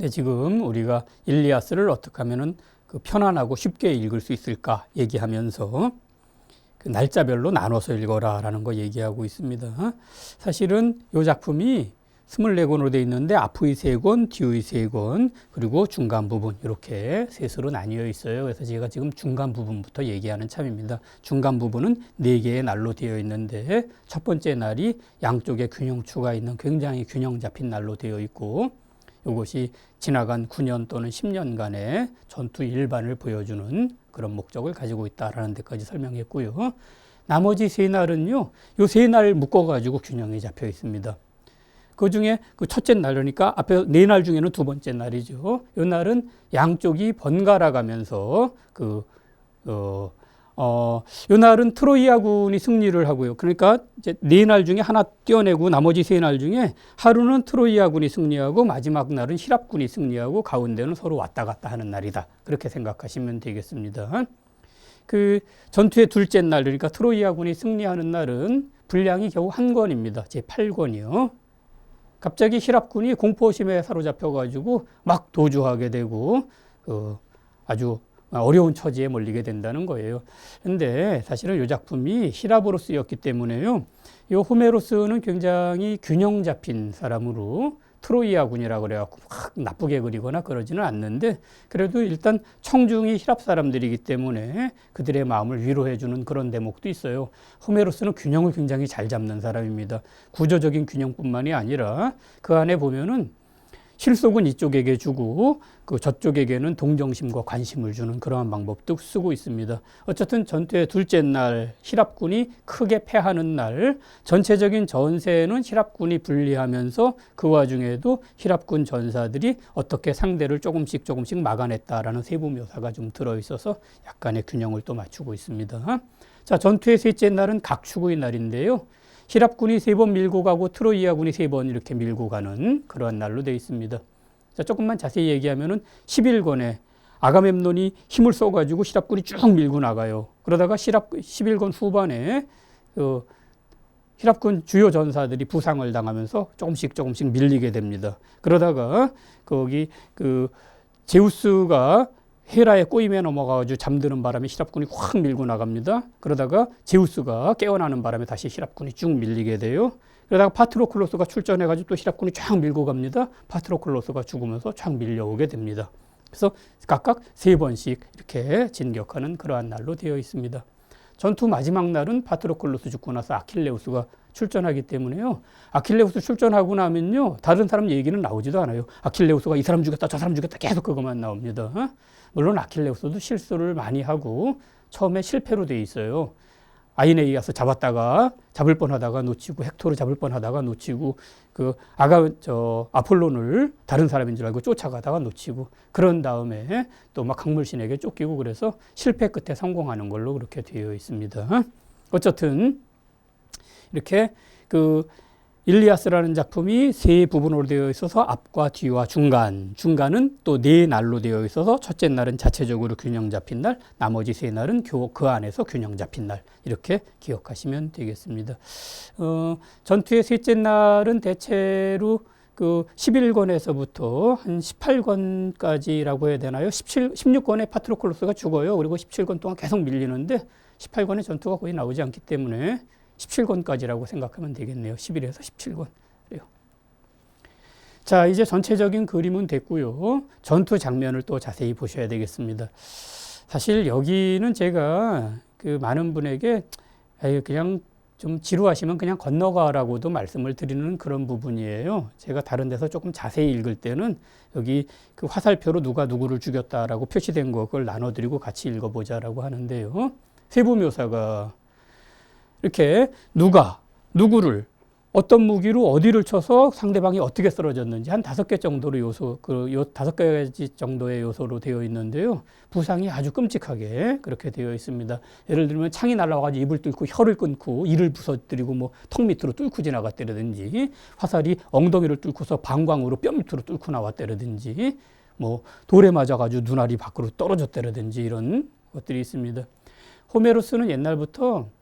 근데 지금 우리가 일리아스를 어떻게 하면은 그 편안하고 쉽게 읽을 수 있을까 얘기하면서 그 날짜별로 나눠서 읽어라라는 거 얘기하고 있습니다. 사실은 이 작품이 24권으로 되어 있는데 앞의 세 권, 뒤의 세 권, 그리고 중간 부분 이렇게 셋으로 나뉘어 있어요. 그래서 제가 지금 중간 부분부터 얘기하는 참입니다. 중간 부분은 네 개의 날로 되어 있는데 첫 번째 날이 양쪽에 균형추가 있는 굉장히 균형 잡힌 날로 되어 있고 이것이 지나간 9년 또는 10년간의 전투 일반을 보여주는 그런 목적을 가지고 있다라는 데까지 설명했고요. 나머지 세 날은요, 요 세 날 묶어가지고 균형이 잡혀 있습니다. 그 중에 그 첫째 날 그러니까 앞에 네 날 중에는 두 번째 날이죠. 요 날은 양쪽이 번갈아 가면서 그, 어, 어, 요 날은 트로이아군이 승리를 하고요. 그러니까 이제 네 날 중에 하나 떼어내고 나머지 세 날 중에 하루는 트로이아군이 승리하고 마지막 날은 히랍군이 승리하고 가운데는 서로 왔다 갔다 하는 날이다. 그렇게 생각하시면 되겠습니다. 그 전투의 둘째 날, 그러니까 트로이아군이 승리하는 날은 분량이 겨우 한 권입니다. 제 8권이요. 갑자기 히랍군이 공포심에 사로잡혀 가지고 막 도주하게 되고 그 아주 어려운 처지에 몰리게 된다는 거예요. 근데 사실은 이 작품이 히랍어로 쓰였기 때문에요. 이 호메로스는 굉장히 균형 잡힌 사람으로 트로이아군이라고 그래갖고 막 나쁘게 그리거나 그러지는 않는데 그래도 일단 청중이 히랍 사람들이기 때문에 그들의 마음을 위로해주는 그런 대목도 있어요. 호메로스는 균형을 굉장히 잘 잡는 사람입니다. 구조적인 균형뿐만이 아니라 그 안에 보면은 실속은 이쪽에게 주고 그 저쪽에게는 동정심과 관심을 주는 그러한 방법도 쓰고 있습니다. 어쨌든 전투의 둘째 날 히랍군이 크게 패하는 날 전체적인 전세는 히랍군이 불리하면서 그 와중에도 히랍군 전사들이 어떻게 상대를 조금씩 조금씩 막아냈다라는 세부 묘사가 좀 들어 있어서 약간의 균형을 또 맞추고 있습니다. 자, 전투의 셋째 날은 각축의 날인데요. 히랍군이 세 번 밀고 가고 트로이아군이 세 번 이렇게 밀고 가는 그러한 날로 되어 있습니다. 자, 조금만 자세히 얘기하면은 11권에 아가멤논이 힘을 써가지고 히랍군이 쭉 밀고 나가요. 그러다가 히랍 11권 후반에 그 히랍군 주요 전사들이 부상을 당하면서 조금씩 조금씩 밀리게 됩니다. 그러다가 거기 그 제우스가 헤라의 꼬임에 넘어가가지고 잠드는 바람에 히랍군이 확 밀고 나갑니다. 그러다가 제우스가 깨어나는 바람에 다시 히랍군이 쭉 밀리게 돼요. 그러다가 파트로클로스가 출전해가지고 또 히랍군이 쫙 밀고 갑니다. 파트로클로스가 죽으면서 쫙 밀려오게 됩니다. 그래서 각각 세 번씩 이렇게 진격하는 그러한 날로 되어 있습니다. 전투 마지막 날은 파트로클로스 죽고 나서 아킬레우스가 출전하기 때문에요. 아킬레우스 출전하고 나면요. 다른 사람 얘기는 나오지도 않아요. 아킬레우스가 이 사람 죽였다, 저 사람 죽였다 계속 그것만 나옵니다. 물론 아킬레우스도 실수를 많이 하고 처음에 실패로 돼 있어요. 아이네이아스 잡았다가 잡을 뻔하다가 놓치고 헥토르 잡을 뻔하다가 놓치고 그 아가 저 아폴론을 다른 사람인 줄 알고 쫓아가다가 놓치고 그런 다음에 또 막 강물신에게 쫓기고 그래서 실패 끝에 성공하는 걸로 그렇게 되어 있습니다. 어쨌든 이렇게 그 일리아스라는 작품이 세 부분으로 되어 있어서 앞과 뒤와 중간, 중간은 또 네 날로 되어 있어서 첫째 날은 자체적으로 균형 잡힌 날, 나머지 세 날은 그 안에서 균형 잡힌 날 이렇게 기억하시면 되겠습니다. 어, 전투의 셋째 날은 대체로 그 11권에서부터 한 18권까지라고 해야 되나요? 17, 16권에 파트로클로스가 죽어요. 그리고 17권 동안 계속 밀리는데 18권의 전투가 거의 나오지 않기 때문에 17권까지라고 생각하면 되겠네요. 11에서 17권. 그래요. 자, 이제 전체적인 그림은 됐고요. 전투 장면을 또 자세히 보셔야 되겠습니다. 사실 여기는 제가 그 많은 분에게 그냥 좀 지루하시면 그냥 건너가라고도 말씀을 드리는 그런 부분이에요. 제가 다른 데서 조금 자세히 읽을 때는 여기 그 화살표로 누가 누구를 죽였다라고 표시된 거 그걸 나눠드리고 같이 읽어보자라고 하는데요. 세부 묘사가 이렇게 누가 누구를 어떤 무기로 어디를 쳐서 상대방이 어떻게 쓰러졌는지 한 다섯 개 정도로 요소 그 요 다섯 가지 정도의 요소로 되어 있는데요. 부상이 아주 끔찍하게 그렇게 되어 있습니다. 예를 들면 창이 날아와가지고 입을 뚫고 혀를 끊고 이를 부서뜨리고 뭐 턱 밑으로 뚫고 지나갔다라든지 화살이 엉덩이를 뚫고서 방광으로 뼈 밑으로 뚫고 나왔다라든지 뭐 돌에 맞아가지고 눈알이 밖으로 떨어졌다라든지 이런 것들이 있습니다. 호메로스는 옛날부터 그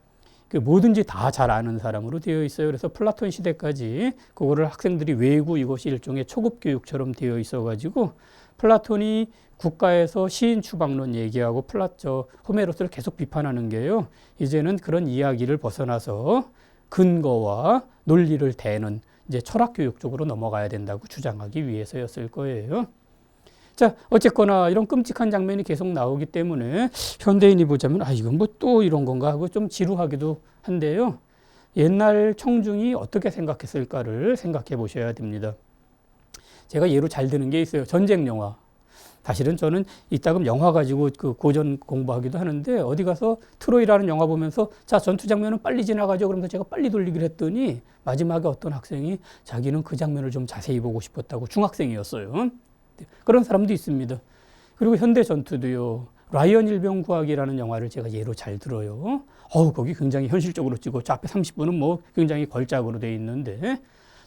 뭐든지 다 잘 아는 사람으로 되어 있어요. 그래서 플라톤 시대까지 그거를 학생들이 외우고 이것이 일종의 초급 교육처럼 되어 있어 가지고 플라톤이 국가에서 시인 추방론 얘기하고 플라저 호메로스를 계속 비판하는 게요. 이제는 그런 이야기를 벗어나서 근거와 논리를 대는 이제 철학 교육 쪽으로 넘어가야 된다고 주장하기 위해서였을 거예요. 자, 어쨌거나 이런 끔찍한 장면이 계속 나오기 때문에 현대인이 보자면 아, 이건 뭐 또 이런 건가 하고 좀 지루하기도 한데요. 옛날 청중이 어떻게 생각했을까를 생각해 보셔야 됩니다. 제가 예로 잘 드는 게 있어요. 전쟁 영화. 사실은 저는 이따금 영화 가지고 그 고전 공부하기도 하는데 어디 가서 트로이라는 영화 보면서 자 전투 장면은 빨리 지나가죠. 그러면서 제가 빨리 돌리기로 했더니 마지막에 어떤 학생이 자기는 그 장면을 좀 자세히 보고 싶었다고 중학생이었어요. 그런 사람도 있습니다. 그리고 현대 전투도요. 라이언 일병 구하기라는 영화를 제가 예로 잘 들어요. 어우, 거기 굉장히 현실적으로 찍고, 저 앞에 30분은 뭐 굉장히 걸작으로 돼 있는데,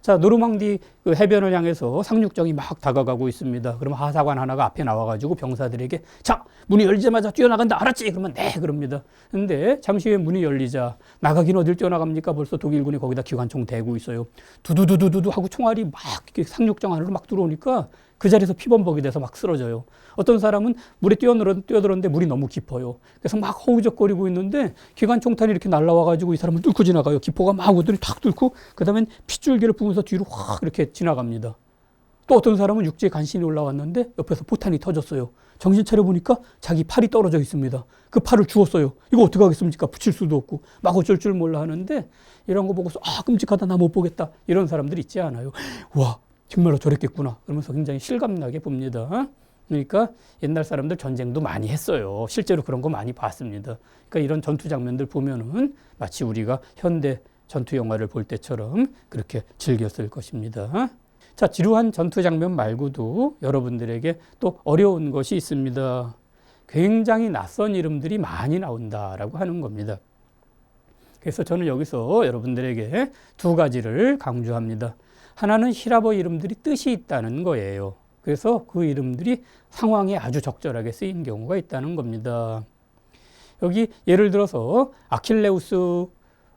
자, 노르망디 그 해변을 향해서 상륙정이 막 다가가고 있습니다. 그럼 하사관 하나가 앞에 나와가지고 병사들에게 자, 문이 열리자마자 뛰어나간다. 알았지? 그러면 네, 그럽니다. 근데 잠시 후에 문이 열리자 나가긴 어딜 뛰어나갑니까? 벌써 독일군이 거기다 기관총 대고 있어요. 두두두두두두 하고 총알이 막 이렇게 상륙정 안으로 막 들어오니까 그 자리에서 피범벅이 돼서 막 쓰러져요. 어떤 사람은 물에 뛰어들었, 뛰어들었는데 물이 너무 깊어요. 그래서 막 허우적거리고 있는데 기관총탄이 이렇게 날라와가지고 이 사람을 뚫고 지나가요. 기포가 막 오더니 탁 뚫고 그 다음엔 핏줄기를 뿜으면서 뒤로 확 이렇게 지나갑니다. 또 어떤 사람은 육지에 간신히 올라왔는데 옆에서 포탄이 터졌어요. 정신 차려 보니까 자기 팔이 떨어져 있습니다. 그 팔을 주웠어요. 이거 어떻게 하겠습니까? 붙일 수도 없고 막 어쩔 줄 몰라 하는데 이런 거 보고서 아 끔찍하다 나 못 보겠다 이런 사람들 있지 않아요. 와 정말로 저랬겠구나. 그러면서 굉장히 실감나게 봅니다. 그러니까 옛날 사람들 전쟁도 많이 했어요. 실제로 그런 거 많이 봤습니다. 그러니까 이런 전투 장면들 보면은 마치 우리가 현대 전투 영화를 볼 때처럼 그렇게 즐겼을 것입니다. 자, 지루한 전투 장면 말고도 여러분들에게 또 어려운 것이 있습니다. 굉장히 낯선 이름들이 많이 나온다라고 하는 겁니다. 그래서 저는 여기서 여러분들에게 두 가지를 강조합니다. 하나는 히라버 이름들이 뜻이 있다는 거예요. 그래서 그 이름들이 상황에 아주 적절하게 쓰인 경우가 있다는 겁니다. 여기 예를 들어서 아킬레우스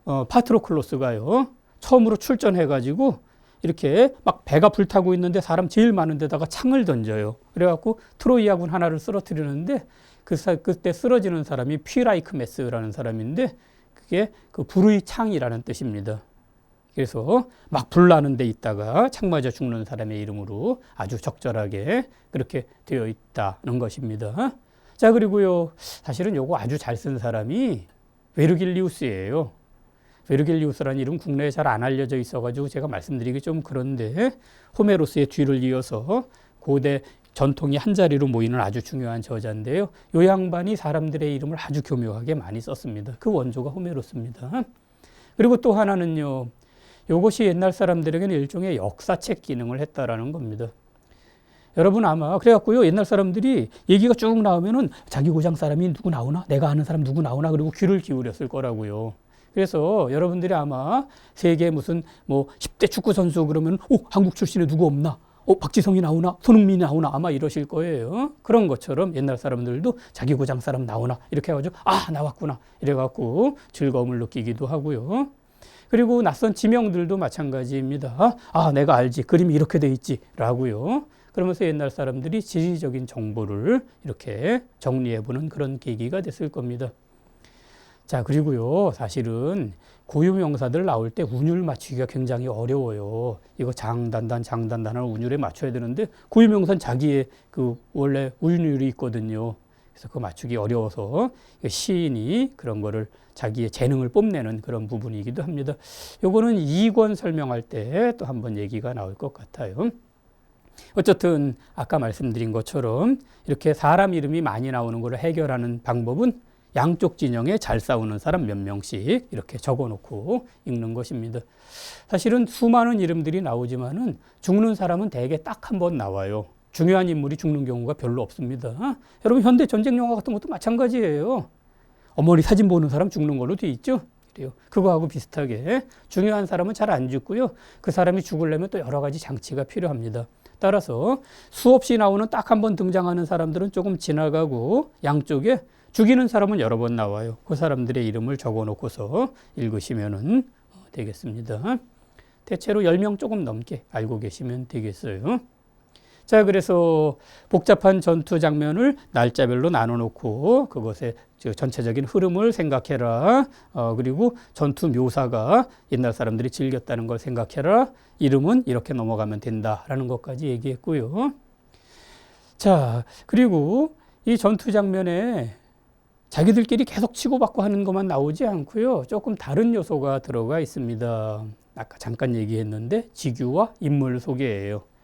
어, 파트로클로스가요. 처음으로 출전해가지고 이렇게 막 배가 불타고 있는데 사람 제일 많은 데다가 창을 던져요. 그래갖고 트로이아군 하나를 쓰러뜨리는데 그 사, 그때 쓰러지는 사람이 퓨라이크메스라는 사람인데 그게 그 불의 창이라는 뜻입니다. 그래서 막 불나는 데 있다가 창 맞아 죽는 사람의 이름으로 아주 적절하게 그렇게 되어 있다는 것입니다. 자, 그리고요. 사실은 요거 아주 잘 쓴 사람이 베르길리우스예요. 베르길리우스라는 이름 국내에 잘 안 알려져 있어가지고 제가 말씀드리기 좀 그런데 호메로스의 뒤를 이어서 고대 전통이 한 자리로 모이는 아주 중요한 저자인데요. 요 양반이 사람들의 이름을 아주 교묘하게 많이 썼습니다. 그 원조가 호메로스입니다. 그리고 또 하나는요. 이것이 옛날 사람들에게는 일종의 역사책 기능을 했다라는 겁니다. 여러분 아마 그래갖고요 옛날 사람들이 얘기가 쭉 나오면은 자기 고장 사람이 누구 나오나 내가 아는 사람 누구 나오나 그리고 귀를 기울였을 거라고요. 그래서 여러분들이 아마 세계 무슨 뭐 10대 축구 선수 그러면 오 한국 출신에 누구 없나? 어 박지성이 나오나? 손흥민이 나오나? 아마 이러실 거예요. 그런 것처럼 옛날 사람들도 자기 고장 사람 나오나 이렇게 해가지고 아 나왔구나 이래갖고 즐거움을 느끼기도 하고요. 그리고 낯선 지명들도 마찬가지입니다. 아, 내가 알지. 그림이 이렇게 돼 있지. 라고요. 그러면서 옛날 사람들이 지리적인 정보를 이렇게 정리해 보는 그런 계기가 됐을 겁니다. 자, 그리고요. 사실은 고유명사들 나올 때 운율 맞추기가 굉장히 어려워요. 이거 장단단, 장단단을 운율에 맞춰야 되는데 고유명사는 자기의 그 원래 운율이 있거든요. 그래서 그 맞추기 어려워서 시인이 그런 거를 자기의 재능을 뽐내는 그런 부분이기도 합니다. 요거는 이권 설명할 때 또 한번 얘기가 나올 것 같아요. 어쨌든 아까 말씀드린 것처럼 이렇게 사람 이름이 많이 나오는 것을 해결하는 방법은 양쪽 진영에 잘 싸우는 사람 몇 명씩 이렇게 적어 놓고 읽는 것입니다. 사실은 수많은 이름들이 나오지만은 죽는 사람은 대개 딱 한 번 나와요. 중요한 인물이 죽는 경우가 별로 없습니다. 여러분 현대 전쟁 영화 같은 것도 마찬가지예요. 어머니 사진 보는 사람 죽는 걸로 돼 있죠. 그래요. 그거하고 비슷하게 중요한 사람은 잘 안 죽고요. 그 사람이 죽으려면 또 여러 가지 장치가 필요합니다. 따라서 수없이 나오는 딱 한 번 등장하는 사람들은 조금 지나가고 양쪽에 죽이는 사람은 여러 번 나와요. 그 사람들의 이름을 적어 놓고서 읽으시면 되겠습니다. 대체로 10명 조금 넘게 알고 계시면 되겠어요. 자, 그래서 복잡한 전투 장면을 날짜별로 나눠 놓고 그것의 전체적인 흐름을 생각해라. 어, 그리고 전투 묘사가 옛날 사람들이 즐겼다는 걸 생각해라. 이름은 이렇게 넘어가면 된다라는 것까지 얘기했고요. 자, 그리고 이 전투 장면에 자기들끼리 계속 치고받고 하는 것만 나오지 않고요. 조금 다른 요소가 들어가 있습니다. 아까 잠깐 얘기했는데 직유와 인물 소개예요.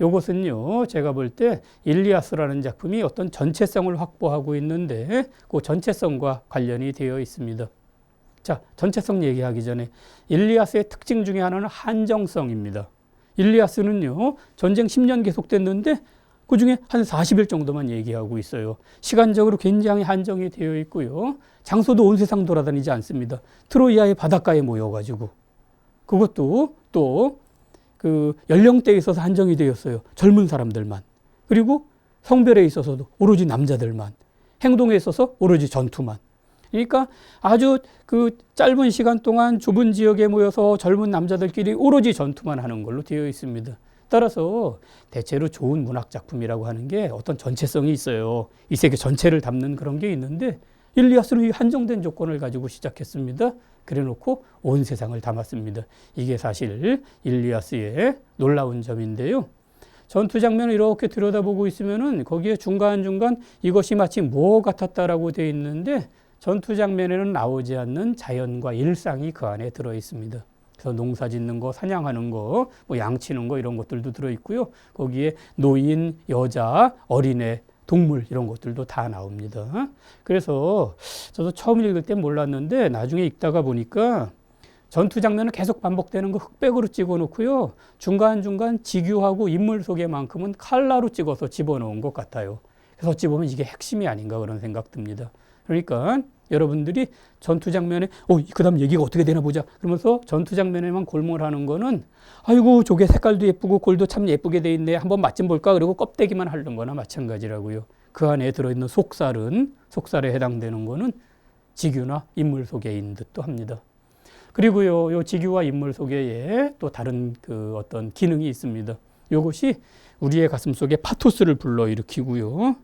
요것은요, 제가 볼 때 일리아스라는 작품이 어떤 전체성을 확보하고 있는데 그 전체성과 관련이 되어 있습니다. 자, 전체성 얘기하기 전에 일리아스의 특징 중에 하나는 한정성입니다. 일리아스는요, 전쟁 10년 계속됐는데 그 중에 한 40일 정도만 얘기하고 있어요. 시간적으로 굉장히 한정이 되어 있고요. 장소도 온 세상 돌아다니지 않습니다. 트로이아의 바닷가에 모여가지고. 그것도 또 그 연령대에 있어서 한정이 되었어요. 젊은 사람들만. 그리고 성별에 있어서도 오로지 남자들만. 행동에 있어서 오로지 전투만. 그러니까 아주 그 짧은 시간 동안 좁은 지역에 모여서 젊은 남자들끼리 오로지 전투만 하는 걸로 되어 있습니다. 따라서 대체로 좋은 문학 작품이라고 하는 게 어떤 전체성이 있어요. 이 세계 전체를 담는 그런 게 있는데 일리아스는 이 한정된 조건을 가지고 시작했습니다. 그래 놓고 온 세상을 담았습니다. 이게 사실 일리아스의 놀라운 점인데요. 전투 장면을 이렇게 들여다보고 있으면은 거기에 중간중간 이것이 마치 뭐 같았다라고 되어 있는데 전투 장면에는 나오지 않는 자연과 일상이 그 안에 들어 있습니다. 그래서 농사 짓는 거, 사냥하는 거, 뭐 양치는 거 이런 것들도 들어 있고요. 거기에 노인, 여자, 어린애, 동물 이런 것들도 다 나옵니다. 그래서 저도 처음 읽을 때 몰랐는데 나중에 읽다가 보니까 전투 장면은 계속 반복되는 거 흑백으로 찍어 놓고요. 중간중간 직유하고 인물 소개만큼은 칼라로 찍어서 집어넣은 것 같아요. 그래서 어찌 보면 이게 핵심이 아닌가 그런 생각 듭니다. 그러니까 여러분들이 전투 장면에 어 그다음 얘기가 어떻게 되나 보자. 그러면서 전투 장면에만 골몰 하는 거는 아이고 저게 색깔도 예쁘고 골도 참 예쁘게 돼 있네. 한번 맛 좀 볼까? 그리고 껍데기만 하는 거나 마찬가지라고요. 그 안에 들어 있는 속살은 속살에 해당되는 거는 직유나 인물 소개인 듯도 합니다. 그리고요 요 직유와 인물 소개에 또 다른 그 어떤 기능이 있습니다. 이것이 우리의 가슴 속에 파토스를 불러일으키고요.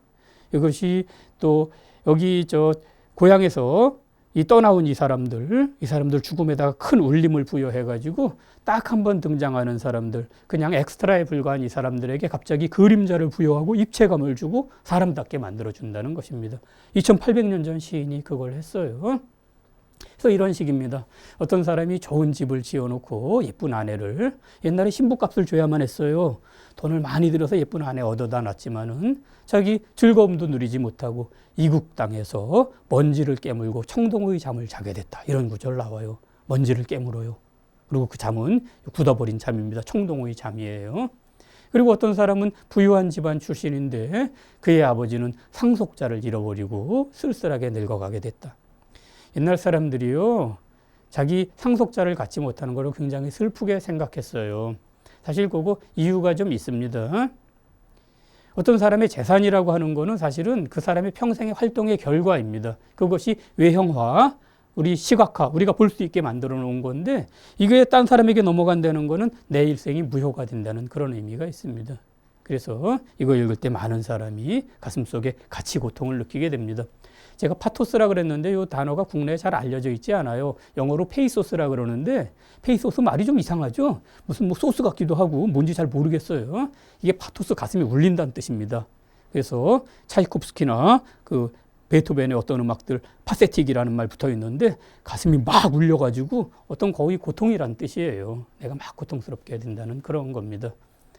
이것이 또 여기 저 고향에서 이 떠나온 이 사람들, 이 사람들 죽음에다가 큰 울림을 부여해가지고 딱 한 번 등장하는 사람들, 그냥 엑스트라에 불과한 이 사람들에게 갑자기 그림자를 부여하고 입체감을 주고 사람답게 만들어준다는 것입니다. 2800년 전 시인이 그걸 했어요. 그래서 이런 식입니다. 어떤 사람이 좋은 집을 지어놓고 예쁜 아내를 옛날에 신부값을 줘야만 했어요. 돈을 많이 들여서 예쁜 아내 얻어다 놨지만은 자기 즐거움도 누리지 못하고 이국 땅에서 먼지를 깨물고 청동의 잠을 자게 됐다. 이런 구절 나와요. 먼지를 깨물어요. 그리고 그 잠은 굳어버린 잠입니다. 청동의 잠이에요. 그리고 어떤 사람은 부유한 집안 출신인데 그의 아버지는 상속자를 잃어버리고 쓸쓸하게 늙어가게 됐다. 옛날 사람들이요, 자기 상속자를 갖지 못하는 것을 굉장히 슬프게 생각했어요. 사실 그거 이유가 좀 있습니다. 어떤 사람의 재산이라고 하는 것은 사실은 그 사람의 평생의 활동의 결과입니다. 그것이 외형화, 우리 시각화, 우리가 볼 수 있게 만들어 놓은 건데 이게 딴 사람에게 넘어간다는 것은 내 일생이 무효가 된다는 그런 의미가 있습니다. 그래서 이거 읽을 때 많은 사람이 가슴 속에 같이 고통을 느끼게 됩니다. 제가 파토스라 그랬는데 이 단어가 국내에 잘 알려져 있지 않아요. 영어로 페이소스라 그러는데 페이소스 말이 좀 이상하죠. 무슨 뭐 소스 같기도 하고 뭔지 잘 모르겠어요. 이게 파토스 가슴이 울린다는 뜻입니다. 그래서 차이콥스키나 그 베토벤의 어떤 음악들 파세틱이라는 말 붙어 있는데 가슴이 막 울려가지고 어떤 거의 고통이란 뜻이에요. 내가 막 고통스럽게 된다는 그런 겁니다.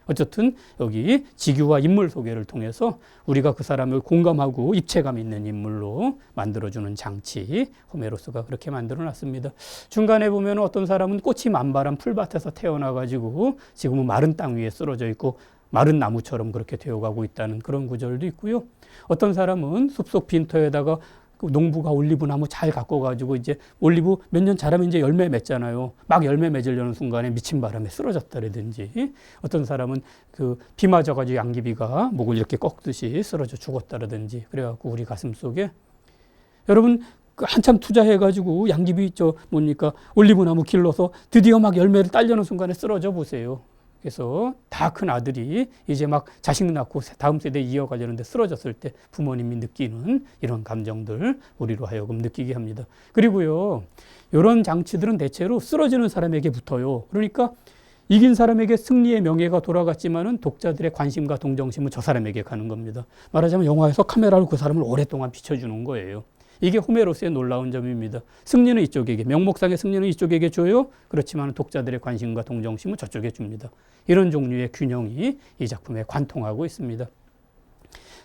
어쨌든 여기 직유와 인물 소개를 통해서 우리가 그 사람을 공감하고 입체감 있는 인물로 만들어주는 장치 호메로스가 그렇게 만들어 놨습니다. 중간에 보면 어떤 사람은 꽃이 만발한 풀밭에서 태어나가지고 지금은 마른 땅 위에 쓰러져 있고 마른 나무처럼 그렇게 되어가고 있다는 그런 구절도 있고요. 어떤 사람은 숲속 빈터에다가 그 농부가 올리브 나무 잘 갖고 가지고 이제 올리브 몇 년 자라면 이제 열매 맺잖아요. 막 열매 맺으려는 순간에 미친 바람에 쓰러졌다라든지 어떤 사람은 그 비 맞아가지고 양귀비가 목을 이렇게 꺾듯이 쓰러져 죽었다라든지 그래갖고 우리 가슴 속에 여러분 그 한참 투자해가지고 양귀비 저 뭡니까 올리브 나무 길러서 드디어 막 열매를 딸려는 순간에 쓰러져 보세요. 그래서 다 큰 아들이 이제 막 자식 낳고 다음 세대 이어가려는데 쓰러졌을 때 부모님이 느끼는 이런 감정들 우리로 하여금 느끼게 합니다. 그리고요, 이런 장치들은 대체로 쓰러지는 사람에게 붙어요. 그러니까 이긴 사람에게 승리의 명예가 돌아갔지만은 독자들의 관심과 동정심은 저 사람에게 가는 겁니다. 말하자면 영화에서 카메라로 그 사람을 오랫동안 비춰주는 거예요. 이게 호메로스의 놀라운 점입니다. 승리는 이쪽에게, 명목상의 승리는 이쪽에게 줘요. 그렇지만 독자들의 관심과 동정심은 저쪽에 줍니다. 이런 종류의 균형이 이 작품에 관통하고 있습니다.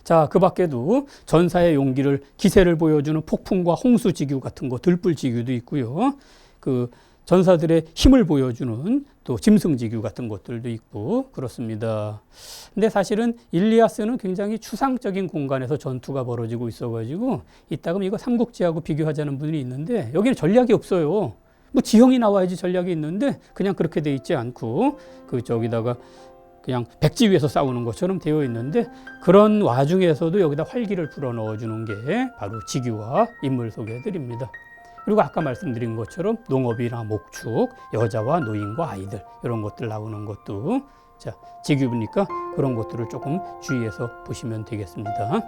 자, 그 밖에도 전사의 용기를 기세를 보여주는 폭풍과 홍수 지규 같은 거, 들불 지규도 있고요. 그 전사들의 힘을 보여주는 또 짐승 지규 같은 것들도 있고 그렇습니다. 근데 사실은 일리아스는 굉장히 추상적인 공간에서 전투가 벌어지고 있어가지고 이따금 이거 삼국지하고 비교하자는 분이 있는데 여기는 전략이 없어요. 뭐 지형이 나와야지 전략이 있는데 그냥 그렇게 돼 있지 않고 그 저기다가 그냥 백지 위에서 싸우는 것처럼 되어 있는데 그런 와중에서도 여기다 활기를 불어 넣어주는 게 바로 지규와 인물 소개해 드립니다. 그리고 아까 말씀드린 것처럼 농업이나 목축, 여자와 노인과 아이들 이런 것들 나오는 것도 자 지규니까 그런 것들을 조금 주의해서 보시면 되겠습니다.